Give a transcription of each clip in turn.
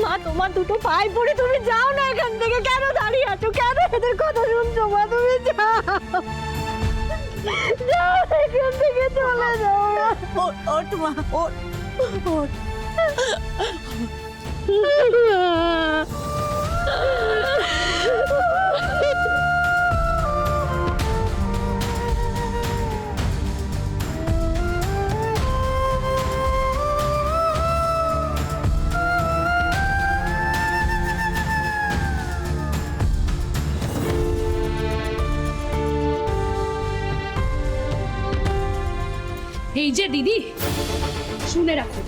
মা, তোমার দুটো পায়ে পড়ে তুমি যাও না এখান থেকে। কেন দাঁড়িয়ে আছো? কেন এদের কথা শুনছো মা? তুমি যাও। যাও এখান থেকে, চলে যাও ওট মা ওট ওঠ। এই যে দিদি, শুনে রাখো,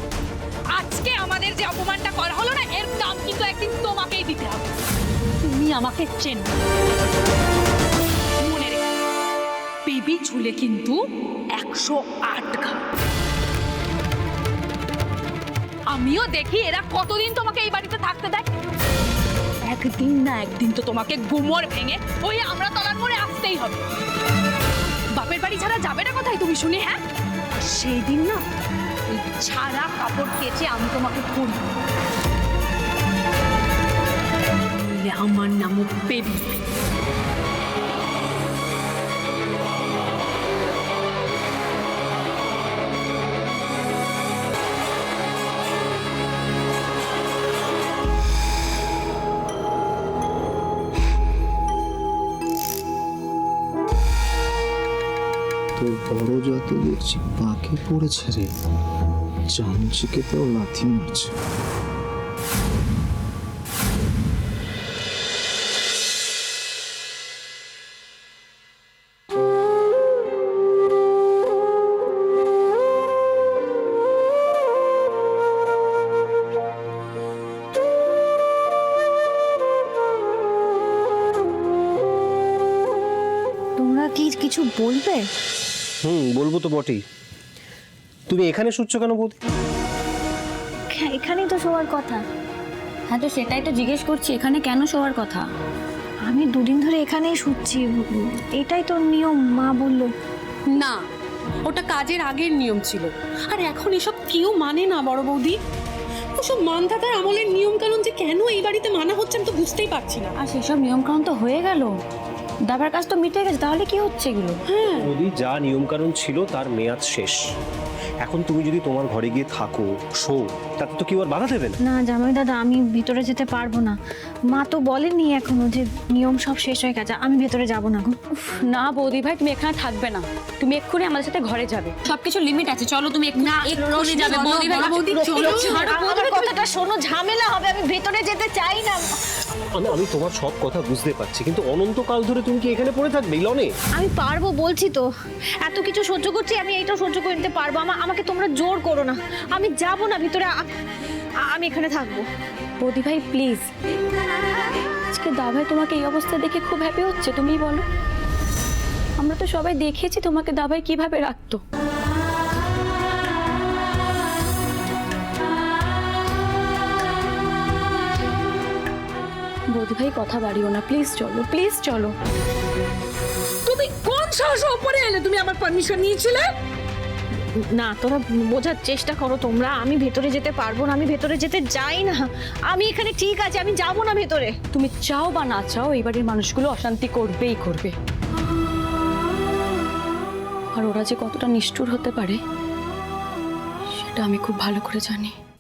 আজকে আমাদের যে অপমানটা করা হলো না, এর দাম কিন্তু একদিন তোমাকেই দিতে হবে। তুমি আমাকে চেন। মনে ঝুলে কিন্তু একশো আট আমিও দেখি এরা কতদিন তোমাকে এই বাড়িতে থাকতে দেয়। একদিন না একদিন তো তোমাকে গুমর ভেঙে ওই আমরা তলার মোড়ে আসতেই হবে। বাপের বাড়ি ছাড়া যাবে না কোথায় তুমি শুনি হ্যাঁ? সেই দিন না এই ছাড়া কাপড় কেচে আমি তোমাকে করি আমার নামও বেবি তো বড় যত দেখছি পাকে পড়েছে রে। চামচিকেতেও লাথি মারছে। কি কিছু বলবে? হুম বলব তো বটেই। তুমি এখানে শুচ্ছ কেন বৌদি? হ্যাঁ, এখানেই তো শোয়ার কথা। হ্যাঁ তো সেটাই তো জিজ্ঞেস করছি এখানে কেন শোয়ার কথা? আমি দুদিন ধরে এখানেই শুচ্ছি। এটাই তো নিয়ম মা বলল। না ওটা কাজের আগের নিয়ম ছিল। আর এখন এসব কেউ মানে না বড় বৌদি। ওসব মানধাতার আমলের নিয়ম কানুন যে কেন এই বাড়িতে মানা হচ্ছে আমি তো বুঝতেই পারছি না। আর সেসব নিয়মকানুন তো হয়ে গেল। দাবার কাজ তো মিটে গেছে তাহলে কি হচ্ছে এগুলো? বৌদি যা নিয়মকানুন ছিল তার মেয়াদ শেষ। এখন তুমি যদি তোমার ঘরে গিয়ে থাকো শো তাতে তো কেউ আর বাধা দেবে না। না জামাই দাদা আমি ভিতরে যেতে পারব না। মা তো বলেনি এখনও যে নিয়ম সব শেষ হয়ে গেছে আমি ভেতরে যাব না গো। উফ, না বৌদি ভাই তুমি এখানে থাকবে না। তুমি এক্ষুনি আমাদের সাথে ঘরে যাবে। সবকিছু লিমিট আছে চলো তুমি এক্ষুনি এক্ষুনি যাবে। বৌদি ভাই বৌদি চলো আমার কথাটা শোনো ঝামেলা হবে আমি ভেতরে যেতে চাই না। আমি আমি তোমার সব কথা বুঝতে পারছি কিন্তু অনন্তকাল ধরে তুমি কি এখানে পড়ে থাকবে লনে আমি পারব বলছি তো। এত কিছু সহ্য করছি আমি এইটাও সহ্য করে নিতে পারব। আমা- আমাকে তোমরা জোর করো না। আমি যাব না ভিতরে আ- আমি এখানে থাকব। বৌদি ভাই প্লিজ। আজকে দাভাই তোমাকে এই অবস্থা দেখে খুব হ্যাপি হচ্ছে তুমিই বলো। আমরা তো সবাই দেখেছি তোমাকে দাভাই কীভাবে রাখতো। বৌদি ভাই কথা বাড়িও না। প্লিজ চলো প্লিজ চলো। তুমি কোন সাহসে উপরে এলে? তুমি আমার পারমিশন নিয়েছিলে? না তোরা বোঝার চেষ্টা করো তোমরা। আমি ভেতরে যেতে পারব না আমি ভেতরে যেতে যাই না। আমি এখানে ঠিক আছে আমি যাব না ভেতরে। তুমি চাও বা না চাও এই বাড়ির মানুষগুলো অশান্তি করবেই করবে। আর ওরা যে কতটা নিষ্ঠুর হতে পারে সেটা আমি খুব ভালো করে জানি।